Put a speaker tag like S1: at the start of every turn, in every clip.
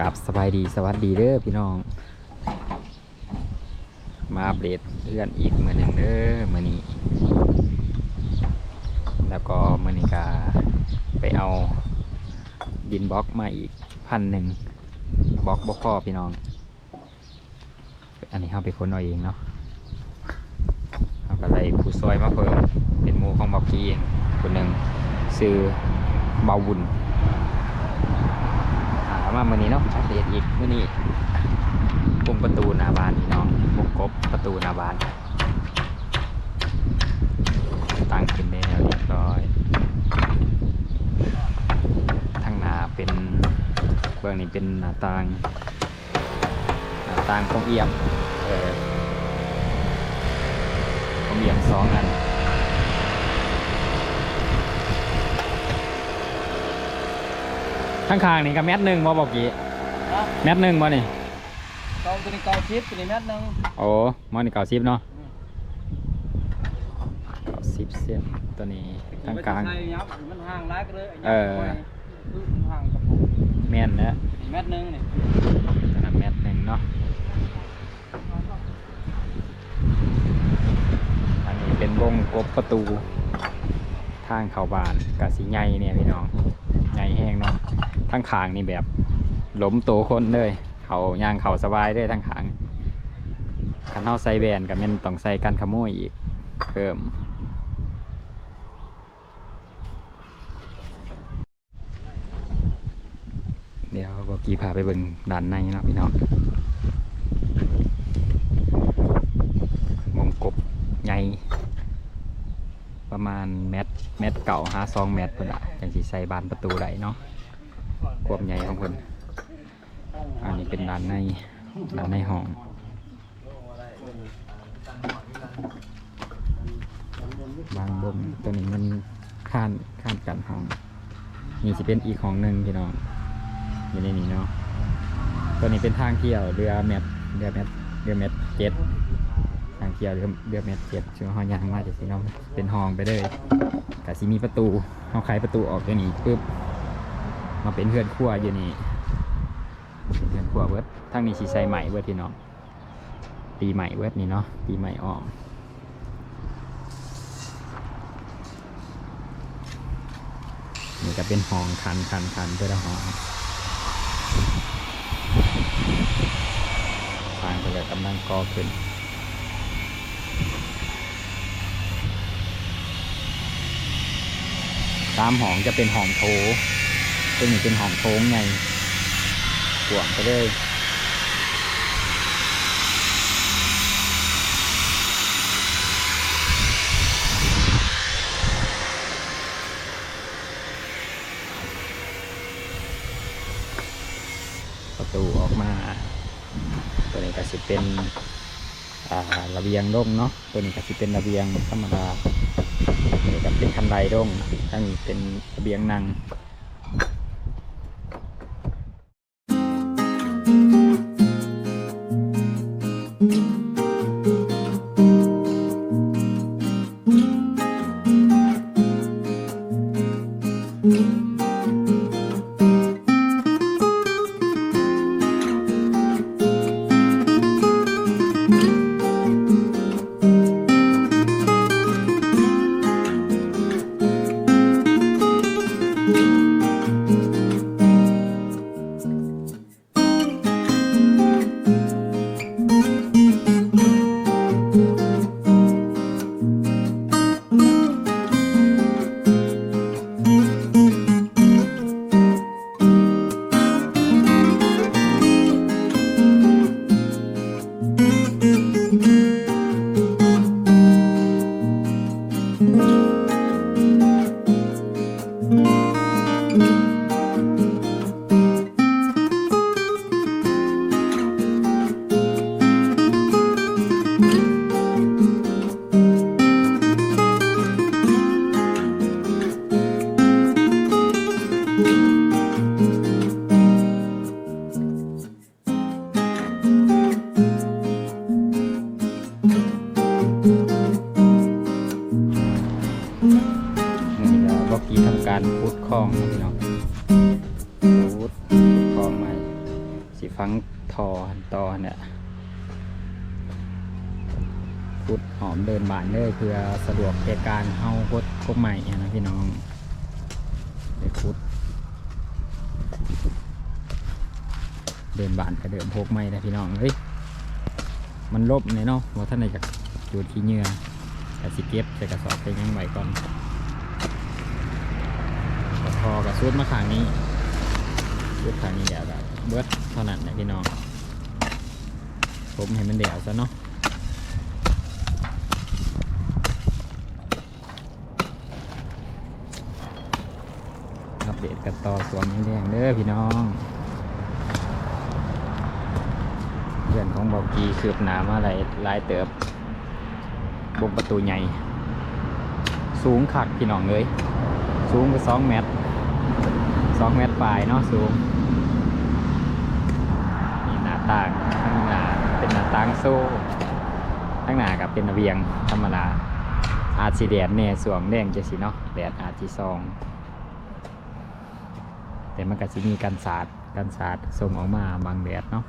S1: กับสบายดีสวัสดีเด้อพี่น้อง มาอัปเดตเพื่อนอีกมือหนึ่งเด้อมือนี้ แล้วก็มือนี้กาไปเอาดินบล็อกมาอีกพันหนึ่งบล็อกบล็อกพ่อพี่น้อง อันนี้เขาไปค้นเอาเองเนาะเขาก็เลยผู้ซอยมาเพิ่มเป็นมูของบอกกี้เองคนหนึ่งซื้อเบาบุญ หามามื่อนี้เนาะอัปเดตอีกเมื่อนี้วงประตูหน้าบ้านพี่น้องวงกบประตูหน้าบ้านตั้งขึ้นได้แล้วเรียบร้อยทางหน้าเป็นเบื้องนี้เป็นหน้าต่างหน้าต่างของเอี่ยมเออของเอี่ยมสองอัน ข้างๆนี่ก็แมทหนึ่งบ่บอกกี้
S2: ครับ
S1: แมทหนึ่งบ่นี่
S2: เกาตัวนี้เกาชิปตัวนี้แมตรหนึง
S1: โอ้มอนี่เก่าสิบเนาะเก่าสิบเส้นตัวนี้ทางกลาง
S2: ใส่ยับมันห่างร้ายก็เลยยับ
S1: เออ
S2: ไว้ปึ๊บห่างกับผม
S1: แม่นนะ
S2: นี่แมตรหนึงนี่
S1: ตัวนั้นแมทหนึ่งเนาะอันนี้เป็นวงกบประตู ทางเข้าบ้านกะสีใหญ่เนี่ยพี่น้อง ใหญ่แห้งเนาะทั้งขางนี่แบบหล้มโตคนเลย เขาย่างเขาสบายเลยทั้งขางคันเท้าใส่แบนกับมันต้องใส่กันขโมยอีกเพิ่มเดี๋ยวบอกกี้พาไปเบิ่งด้านในเนาะพี่น้องวงกบใหญ่ประมาณเมตร เก่าหาสองเมตรพุ่นอะจังสิใส่บานประตูได้เนาะความใหญ่ของเพิ่นอันนี้เป็นด้านในด้านในห้องบางบ่มตัวนี้มันข้านข้านกันห้องนี่สิเป็นอีกห้องหนึ่งพี่น้องอยู่ในนี้เนาะตัวนี้เป็นทางเที่ยวเรือแมทเรือแมทเรือแมทเจ็ด เที่ยวเรือเรือแมทเจ็ดช่วงห้อยางมาจากสิเนาะเป็นห้องไปเลยกะสิมีประตูห้องไขประตูออกจากนี้ปุ๊บมาเป็นเพื่อนครัวอยู่นี่เป็นเพื่อนครัวเวิร์ดทางนี้สีใส่ใหม่เวิร์ดพี่น้องปีใหม่เวิร์ดนี่เนาะปีใหม่ออกนี่ก็เป็นห้องคันคันคันเพื่อห้องทางไปเลยกำลังก่อขึ้น ตามหองจะเป็นหองโถตัวนี้เป็นหองโถงไงกวงไปเลยประตูออกมา ตัวนี้ก็สิเป็น ระเบียงร่มเนาะตัวนี้ก็จะเป็นระเบียงธรรมดาตัวนี้ก็เป็นคันไดร่มทั้งนี้เป็นระเบียงนั่ง อกกี้ทำการพุดคลองนะพี่น้องพุดคลองใหม่ฟังทอต่อเนี่ยขุดหอมเดินบานเลยเพื่อสะดวกแก่การเอากดกใหม่นะพี่น้องไปขุดเดินบานกระเดิมพกไม่นะพี่น้องเฮ้ยมันลบเนี่ยเนาะว่าท่านไหนจะจูดขี้เหงื่อแต่สิเก็บใส่กระสอบไปยังไหวก่อน อกับซุดมาขางนี้ซุดขางนี้อย่าแบบเบิดเท่านั้นนะพี่น้องผมให้มันเดี่ยวซะเนาะอัปเดตกันต่อสวนนี้แดงเด้อพี่น้องเพื่อนของบอกกีคืบหนามาหลายลายเติบบงประตูใหญ่ สูงขักพี่น้องเลยสูงไปสองเมตร สองเมตรปลายเนาะสูงนี่หน้าต่างข้างหน้าเป็นหน้าต่างโซ่ข้างหน้ากับเป็นระเบียงธรรมดาอาจสีแดดแน่สวงแดงจะสิเนาะแดดอาจสีซอง แต่มันก็จะมีกันสาดกันสาดส่งออกมาบางแดดเนาะ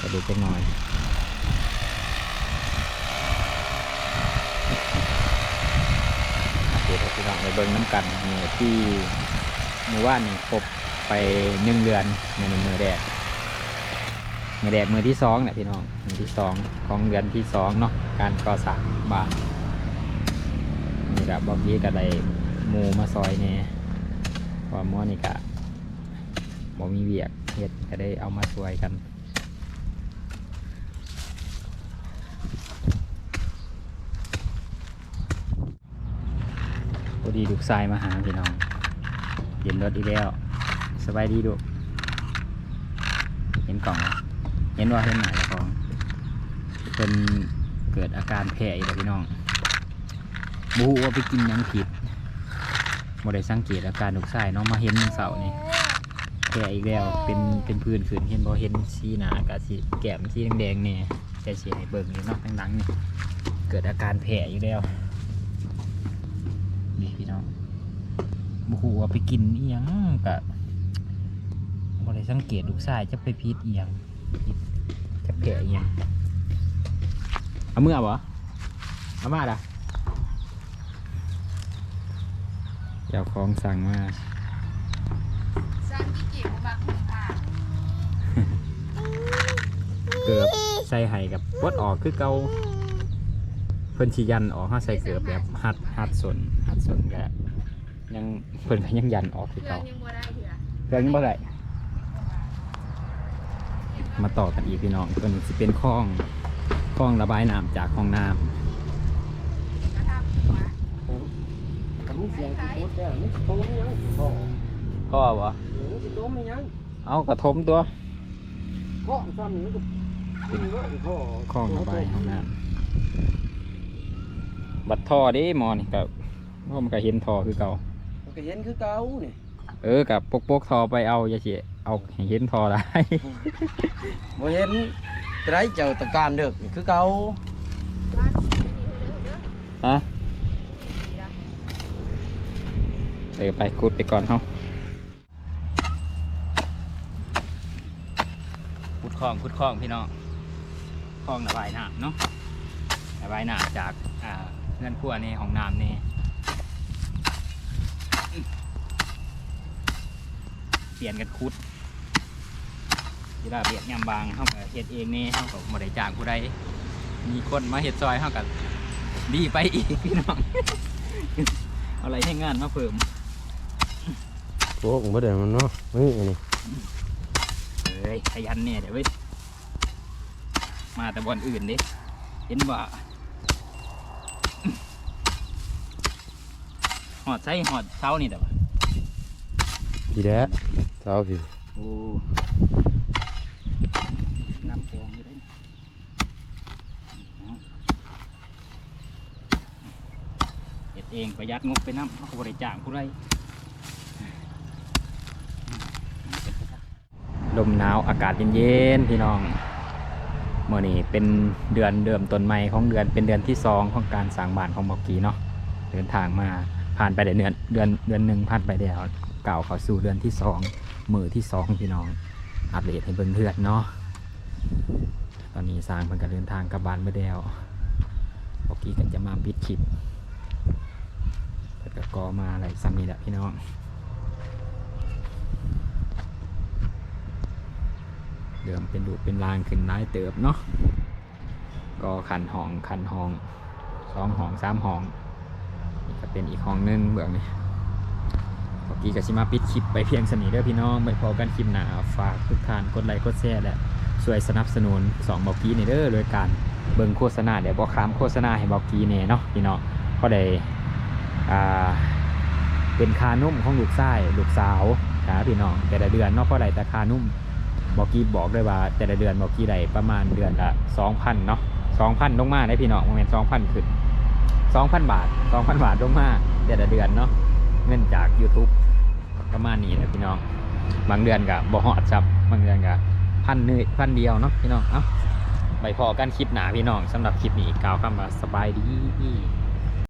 S1: ก็ดูจังหน่อย เดี๋ยวพี่น้องไปเบิ่งน้ำกันเนี่ยที่หมู่บ้านนี่ครบไปหนึ่งเดือนในมือแรกมือแรกมือที่สองเนี่ยพี่น้องมือที่สองของเดือนที่สองเนาะการก่อสร้างบ้านนี่กับบอบบี้กับไดมูมาซอยเนี่ยเพราะว่าหม้อนี่กะบ่มีเวียกเฮ็ดก็ได้เอามาช่วยกัน ดีลูกชายมาหาพี่น้องเห็นรถอีกแล้ว สบายดีดูเห็นกล่อง เห็นว่าเห็นหมายละกล่องเป็นเกิดอาการแพ้อีกแล้วพี่น้องบูว่าไปกินยังผิดบ่ได้สังเกตอาการลูกชายเนาะมาเห็นมื่อเสานี่แพ้อีกแล้ว เป็นเป็นพื้นขืนเห็นบ่เห็นสีหนากะสีแก้มสีแดงๆเนี่ยแต่สีให้เบิ่งนี่เนาะดังๆนี่เกิดอาการแพ้อีกแล้ว นี่พี่น้อง บุหูว่าไปกินอีหยังกะบ่ได้สังเกตลูกชายจะไปพีดอีหยังพิษจะแผลอีหยังเอาเมื่อบ่เอามาด่ะเจ้าของสั่งมา
S3: สร้างกี่กี่ผมมาคุณค่ะ
S1: เกือบใส่ไห้กับปลดออกคือเก่าเพิ่นสิยันออกเฮาใส่เกือบแบบหัดหัดสนหัดสนก็ ยังเพิ่นก็ยังยันออกคือ
S3: เพื่อน
S1: เก่า
S3: ยังบ่ได้เถื่อ
S1: เครื่องนี้บ่ได้มาต่อกันอีกพี่น้องตัวนี้จะเป็นคลองคลองระบายน้ำจากห้องน้
S3: กระทำหัว
S2: ทำเสียงที่พูดแล้วนี่โตไม่ยังพ่อำ
S1: ก็บ่
S2: หนูจะโตไม่ยัง
S1: เอากระทมตัว
S2: พ่อซ้ำนี่ก็เป็นว่าพ่อ
S1: คลองระบายห้องน้ำบัดท่อเด้หมอนี่กับพ่อมันก็เห็นท่อคือเก่า
S2: มัน ก็เห็นคือเก่านี่
S1: เออกับปกปกๆท่อไปเอาอย่าเสียเอาให้เห็นท่อได้
S2: บ่เห็นจะได้เจ้าตะการเด้อนี่คือเก่า
S3: บ้านนี่เด้อเด้อ
S1: ฮะเออไปขุดไปก่อนเฮาขุดคลองขุดคลองพี่น้องคลองระบายน้ำเนาะระบายน้ำจากอ่าเงื่อนขั้วในห้องน้ำนี่ เปลี่ยนกันขุดเวลาเบียดยามบางเฮาก็เฮ็ดเองนี่เฮาก็บ่ได้จ้างผู้ใดมีคนมาเฮ็ดซอยเฮาก็ดีไปอีกพี่น้องเอาอะไรให้งานมาเพิ่ม
S4: โอ้ผมไม่ได้มันเนาะนี่อันนี้
S1: เอ้ยขยันเนี่ยเดี๋ยวเว้ยมาแต่บอนอื่นดิเห็นว่าหอดใส่หอดเช้านี่แต่ว่า
S4: พี่แด้เจ้าพี่
S1: โอ้น้ำแกงอยู่ได้เฮ็ดเองประหยัดงบไปน้ำเขาก็บริจาคผู้ไรลมหนาวอากาศเย็นๆพี่น้องเมื่อนี้เป็นเดือนเดิมต้นใหม่ของเดือนเป็นเดือนที่สองของการสร้างบ้านของบอกกีเนาะเดินทางมาผ่านไปเดือนเดือนเดือนหนึ่งผ่านไปแล้ว เก่าเข้าสู่เดือนที่สองมือที่สองพี่น้องอัปเดตให้เบิ่งเทือนเนาะตอนนี้สร้างเพิ่นก็เดินทางกลับบ้านไปแล้วปกกี้กันจะมาปิดคลิปเพิ่นก็กอมาอะไรซ้ำนี่แหละพี่น้องเดิมเป็นดูเป็นรางขึ้นร้ายเติบเนาะก็ขันห้องขันห้องสองห้องสามห้องนี่ก็เป็นอีกห้องนึงเบื้องนี้ กี้ก็ชิมาปิดคลิปไปเพียงสนิทเด้อพี่น้องไปพอกันคลิปหนาฝากทุกท่านกดไลค์กดแชร์และช่วยสนับสนุนสองบอกกี้ในเด้อโดยการเบิ่งโฆษณาเดี๋ยวบอกคามโฆษณาให้บอกกี้เน่เนาะพี่น้องก็ได้อ่าเป็นคานุ่มของลูกชายลูกสาวนะพี่น้องแต่ละเดือนเนาะเพราะใดแต่คานุ่มบอกกี้บอกด้วยว่า แต่ละเดือนบอกกี้ได้ประมาณเดือนละสองพันเนาะสองพันลงมาได้พี่น้องโมเมนสองพันขึ้นสองพันบาทสองพันบาทลงมาแต่ละเดือนเนาะเงินจาก YouTube ประมาณนี้นะพี่น้อง บางเดือนกับบอหอดจับบางเดือนกับพันเนยพันเดียวเนาะพี่น้อง เอ้าไปพอกันคลิปหนาพี่น้องสำหรับคลิปนี้กล่าวคำว่าสบายดี